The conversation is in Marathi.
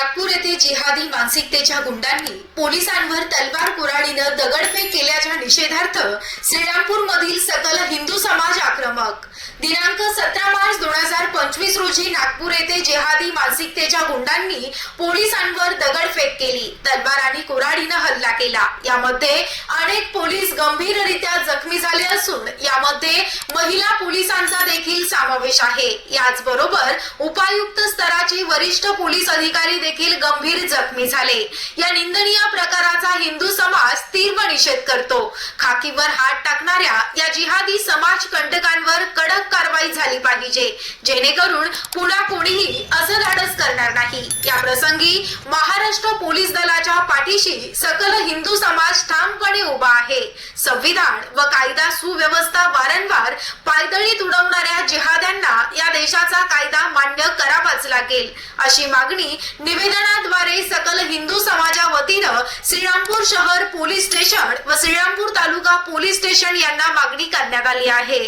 नागपूर येथे जिहादी मानसिकतेच्या गुंडांनी पोलिसांवर तलवार कुराडीनं दगडफेक केल्याच्या निषेधार्थ श्रीरामपूर मधील सकल हिंदू समाज आक्रमक. दिनांक सतरा मार्च दोन हजार पंचवीस रोजी नागपूर येथे जिहादी मानसिकतेच्या गुंडांनी पोलिसांवर दगडफेक केली. तलवार आणि कुराडीनं हल्ला केला. यामध्ये अनेक पोलीस गंभीररित्या जखमी झाले असून यामध्ये महिला पोलिसांचा देखील समावेश आहे. याचबरोबर उपायुक्त स्तराचे वरिष्ठ पोलीस अधिकारी देखील गंभीर जखमी झाले. या निंदनीय प्रकाराचा हिंदू समाज तीव्र निषेध करतो. खाकीवर हात टाकणाऱ्या या जिहादी समाज कंटकांवर कडक कारवाई झाली पाहिजे. जेणेकरून पुन्हा कोणीही असं धाडस करणार नाही. या प्रसंगी महाराष्ट्र पोलीस दलाच्या पाठीशी सकल हिंदू समाज ठामपणे उभा आहे. संविधान व कायदा सुव्यवस्था वारंवार पायदळी उडवणाऱ्या जिहाद्यांना या देशाचा कायदा मान्य करावाच लागेल अशी मागणी निवेदनाद्वारे सकल हिंदू समाजा वतीनं श्रीरामपूर शहर पोलीस स्टेशन व श्रीरामपूर तालुका पोलीस स्टेशन यांना मागणी करण्यात आली आहे.